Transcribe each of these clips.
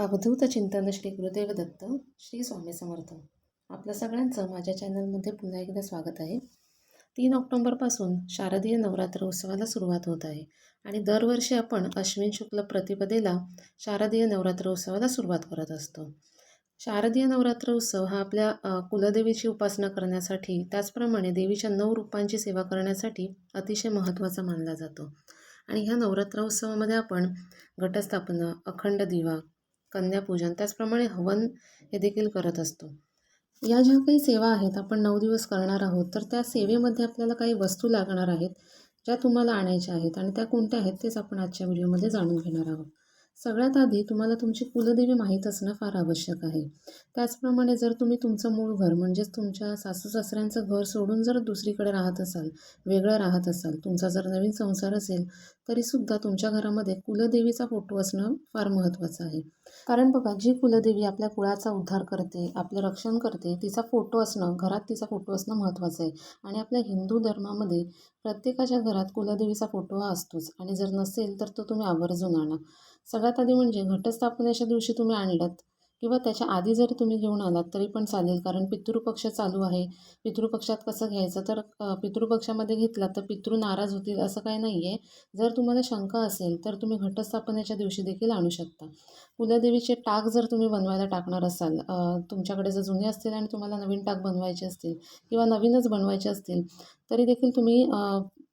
अवधूत चिंतन श्री गुरुदेव दत्त श्री स्वामी समर्थ. आपल्या सगळ्यांचं माझ्या चॅनलमध्ये पुन्हा एकदा स्वागत आहे. तीन ऑक्टोंबरपासून शारदीय नवरात्र उत्सवाला सुरुवात होत आहे आणि दरवर्षी आपण अश्विन शुक्ल प्रतिपदेला शारदीय नवरात्र उत्सवाला सुरुवात करत असतो. शारदीय नवरात्र उत्सव हा आपल्या कुलदेवीची उपासना करण्यासाठी त्याचप्रमाणे देवीच्या नऊ रूपांची सेवा करण्यासाठी अतिशय महत्त्वाचा मानला जातो. आणि ह्या नवरात्र उत्सवामध्ये आपण घटस्थापना अखंड दिवा कन्यापूजन. त्याचप्रमाणे हवन हे देखील करत असतो. या ज्या काही सेवा आहेत आपण नऊ दिवस करणार आहोत तर त्या सेवेमध्ये आपल्याला काही वस्तू लागणार आहेत ज्या तुम्हाला आणायच्या आहेत आणि त्या कोणत्या आहेत तेच आपण आजच्या व्हिडिओमध्ये जाणून घेणार आहोत. सगळ्यात आधी तुम्हाला तुमची कुलदेवी माहीत असणं फार आवश्यक आहे. त्याचप्रमाणे जर तुम्ही तुमचं मूळ घर म्हणजेच तुमच्या सासू सासऱ्यांचं घर सोडून जर दुसरीकडे राहत असाल वेगळं राहत असाल तुमचा जर नवीन संसार असेल तरीसुद्धा तुमच्या घरामध्ये कुलदेवीचा फोटो असणं फार महत्त्वाचं आहे. कारण बघा जी कुलदेवी आपल्या कुळाचा उद्धार करते आपलं रक्षण करते तिचा फोटो असणं घरात तिचा फोटो असणं महत्त्वाचं आहे. आणि आपल्या हिंदू धर्मामध्ये प्रत्येकाच्या घरात कुलदेवीचा फोटो हा असतोच. आणि जर नसेल तर तो तुम्ही आवर्जून आणा. सगळ्यात आधी म्हणजे घटस्थापनेच्या दिवशी तुम्ही आणलात किंवा त्याच्या आधी जरी तुम्ही घेऊन आलात तरी पण चालेल. कारण पितृपक्ष चालू आहे. पितृपक्षात कसं घ्यायचं? तर पितृपक्षामध्ये घेतला तर पितृ नाराज होतील असं काही नाही आहे जर तुम्हाला शंका असेल तर तुम्ही घटस्थापनेच्या दिवशी देखील आणू शकता. कुलदेवीचे टाक जर तुम्ही बनवायला टाकणार असाल तुमच्याकडे जर जुने असतील आणि तुम्हाला नवीन टाक बनवायचे असतील किंवा नवीनच बनवायचे असतील तरी देखील तुम्ही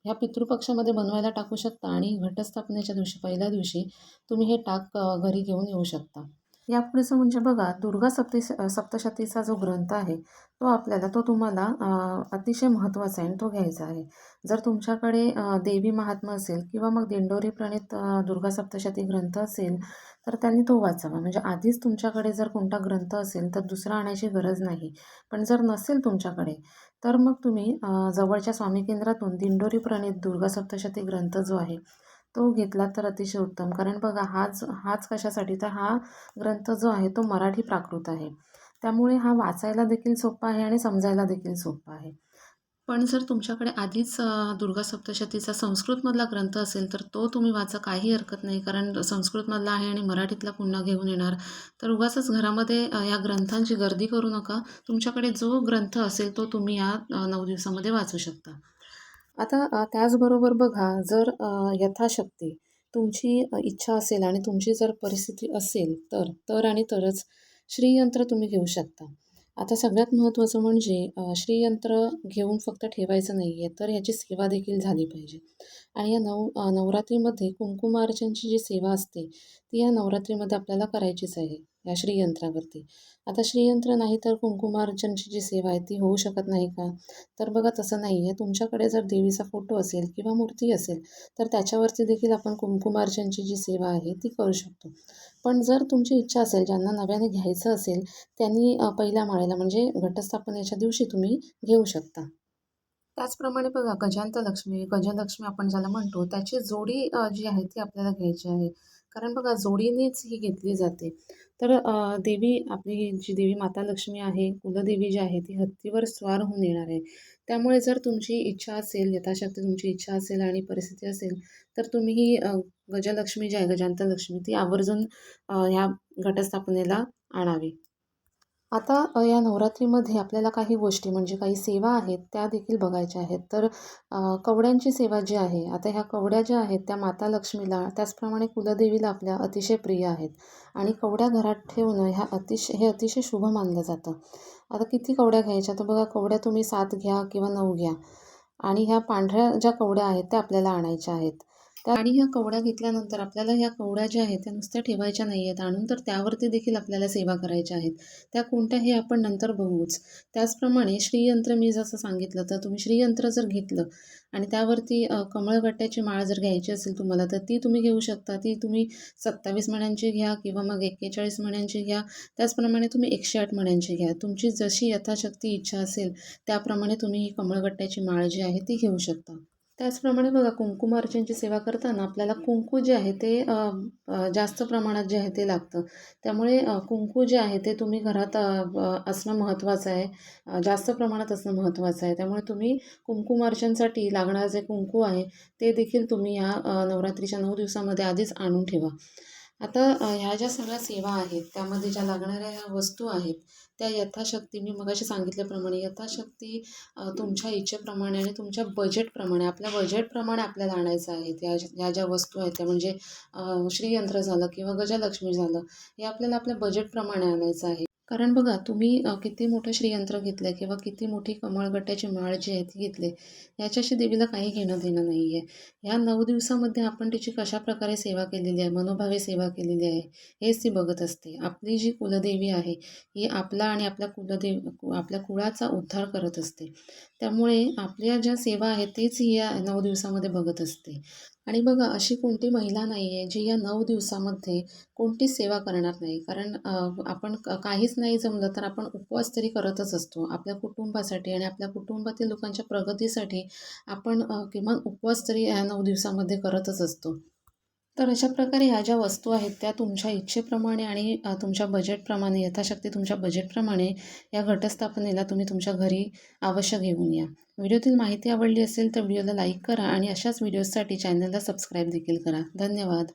ह्या पितृपक्षामध्ये बनवायला टाकू शकता आणि घटस्थापनेच्या दिवशी पहिल्या दिवशी तुम्ही हे टाक घरी घेऊन येऊ शकता. यापुढेचं म्हणजे बघा दुर्गा सप्ती सप्तशतीचा जो ग्रंथ आहे तो आपल्याला तो तुम्हाला अतिशय महत्त्वाचा आहे आणि तो घ्यायचा आहे. जर तुमच्याकडे देवी महात्मा असेल किंवा मग दिंडोरी प्रणित दुर्गा सप्तशती ग्रंथ असेल तर त्यांनी तो वाचावा. म्हणजे आधीच तुमच्याकडे जर कोणता ग्रंथ असेल तर दुसरा आणायची गरज नाही. पण जर नसेल तुमच्याकडे तर मग तुम्ही जवळच्या स्वामी केंद्रातून दिंडोरी प्रणित दुर्गा सप्तशती ग्रंथ जो आहे तो घेतला तर अतिशय उत्तम. कारण बघा हाच हाच कशासाठी? तर हा ग्रंथ जो आहे तो मराठी प्राकृत आहे. त्यामुळे हा वाचायला देखील सोपा आहे आणि समजायला देखील सोपा आहे. पण जर तुमच्याकडे आधीच दुर्गा सप्तशतीचा संस्कृतमधला ग्रंथ असेल तर तो तुम्ही वाचा काही हरकत नाही. कारण संस्कृतमधला आहे आणि मराठीतला पुन्हा घेऊन येणार. तर उगाचच घरामध्ये या ग्रंथांची गर्दी करू नका. तुमच्याकडे जो ग्रंथ असेल तो तुम्ही या नऊ दिवसामध्ये वाचू शकता. आता त्याचबरोबर बघा जर यथाशक्ती तुमची इच्छा असेल आणि तुमची जर परिस्थिती असेल तर तर आणि तरच श्रीयंत्र तुम्ही घेऊ शकता. आता सगळ्यात महत्त्वाचं म्हणजे श्रीयंत्र घेऊन फक्त ठेवायचं नाही आहे तर ह्याची सेवा देखील झाली पाहिजे. आणि या नऊ नवरात्रीमध्ये कुंकुमार्चनची जी सेवा असते ती या नवरात्रीमध्ये आपल्याला करायचीच आहे. या श्रीयंत्रावरती. आता श्रीयंत्र नाही तर कुंकुमार्चनची जी सेवा आहे ती होऊ शकत नाही का? तर बघा तसं नाही आहे. तुमच्याकडे जर देवीचा फोटो असेल किंवा मूर्ती असेल तर त्याच्यावरती देखील आपण कुंकुमार्चनची जी सेवा आहे ती करू शकतो. पण जर तुमची इच्छा असेल ज्यांना नव्याने घ्यायचं असेल त्यांनी पहिल्या माळेला म्हणजे घटस्थापनेच्या दिवशी तुम्ही घेऊ शकता. त्याचप्रमाणे बघा गजांत लक्ष्मी गजलक्ष्मी आपण ज्याला म्हणतो त्याची जोडी जी आहे ती आपल्याला घ्यायची आहे. कारण बघा जोडीनेच ही घेतली जाते. तर देवी आपली जी देवी माता लक्ष्मी आहे कुलदेवी जी आहे ती हत्तीवर स्वार होऊन येणार आहे. त्यामुळे जर तुमची इच्छा असेल यथाशक्ती तुमची इच्छा असेल आणि परिस्थिती असेल तर तुम्ही ही गजलक्ष्मी जी आहे गजांत लक्ष्मी ती आवर्जून ह्या घटस्थापनेला आणावी. आता या नवरात्रीमध्ये आपल्याला काही गोष्टी म्हणजे काही सेवा आहेत त्या देखील बघायच्या आहेत. तर कवड्यांची सेवा जी आहे आता ह्या कवड्या ज्या आहेत त्या माता लक्ष्मीला त्याचप्रमाणे कुलदेवीला आपल्या अतिशय प्रिय आहेत. आणि कवड्या घरात ठेवणं ह्या अतिशय हे अतिशय शुभ मानलं जातं. आता किती कवड्या घ्यायच्या? तर बघा कवड्या तुम्ही सात घ्या किंवा नऊ घ्या. आणि ह्या पांढऱ्या ज्या कवड्या आहेत त्या आपल्याला आणायच्या आहेत. त्या आणि ह्या कवड्या घेतल्यानंतर आपल्याला ह्या कवड्या ज्या आहेत त्या नुसत्या ठेवायच्या नाही आहेत आणून तर त्यावरती देखील आपल्याला सेवा करायच्या आहेत. त्या कोणत्या हे आपण नंतर बघूच. त्याचप्रमाणे श्रीयंत्र मी जसं सांगितलं तर तुम्ही श्रीयंत्र जर घेतलं आणि त्यावरती कमळगट्ट्याची माळ जर घ्यायची असेल तुम्हाला तर ती तुम्ही घेऊ शकता. ती तुम्ही सत्तावीस मण्यांची घ्या किंवा मग एक्केचाळीस मण्यांची घ्या. त्याचप्रमाणे तुम्ही एकशे आठ मण्यांची घ्या. तुमची जशी यथाशक्ती इच्छा असेल त्याप्रमाणे तुम्ही ही कमळगट्ट्याची माळ जी आहे ती घेऊ शकता. त्याचप्रमाणे बघा कुंकुमार्चनची सेवा करताना आपल्याला कुंकू जे आहे ते जास्त प्रमाणात जे आहे ते लागतं. त्यामुळे कुंकू जे आहे ते तुम्ही घरात असणं महत्त्वाचं आहे. जास्त प्रमाणात असणं महत्त्वाचं आहे. त्यामुळे तुम्ही कुंकुमार्चनसाठी लागणारं जे कुंकू आहे ते देखील तुम्ही या नवरात्रीच्या नऊ दिवसामध्ये आधीच आणून ठेवा. आता ह्या ज्या सगळ्या सेवा आहेत त्यामध्ये ज्या लागणाऱ्या ह्या वस्तू आहेत त्या यथाशक्ती मी मगाशी सांगितल्याप्रमाणे यथाशक्ती तुमच्या इच्छेप्रमाणे आणि तुमच्या बजेटप्रमाणे आपल्या बजेटप्रमाणे आपल्याला आणायचं आहे. त्या ह्या ज्या वस्तू आहेत त्या म्हणजे श्रीयंत्र झालं किंवा गजलक्ष्मी झालं हे आपल्याला आपल्या बजेटप्रमाणे आणायचं आहे. कारण बघा तुम्ही किती मोठं श्रीयंत्र घेतलं किंवा किती मोठी कमळगट्ट्याची माळ जी आहे ती घेतली याच्याशी देवीला काही घेणं देणं नाही आहे ह्या नऊ दिवसामध्ये आपण तिची कशा प्रकारे सेवा केलेली आहे मनोभावे सेवा केलेली आहे हेच ती बघत असते. आपली जी कुलदेवी आहे ही आपला आणि आपल्या कुलदेव आपल्या कुळाचा उद्धार करत असते. त्यामुळे आपल्या ज्या सेवा आहेत तेच ही या नऊ दिवसामध्ये बघत असते. आणि बघा अशी कोणती महिला नाही आहे जी या नऊ दिवसामध्ये कोणतीच सेवा करणार नाही. कारण आपण क- काहीच नाही जमलं तर आपण उपवास तरी करतच असतो. आपल्या कुटुंबासाठी आणि आपल्या कुटुंबातील लोकांच्या प्रगतीसाठी आपण किमान उपवास तरी या नऊ दिवसामध्ये करतच असतो. तर अशा प्रकारे ह्या ज्या वस्तू आहेत त्या तुमच्या इच्छेप्रमाणे आणि तुमच्या बजेटप्रमाणे यथाशक्ती तुमच्या बजेटप्रमाणे या घटस्थापनेला तुम्ही तुमच्या घरी अवश्य घेऊन या. व्हिडिओतील माहिती आवडली असेल तर व्हिडिओला लाईक करा आणि अशाच व्हिडिओजसाठी चॅनलला सबस्क्राईब देखील करा. धन्यवाद.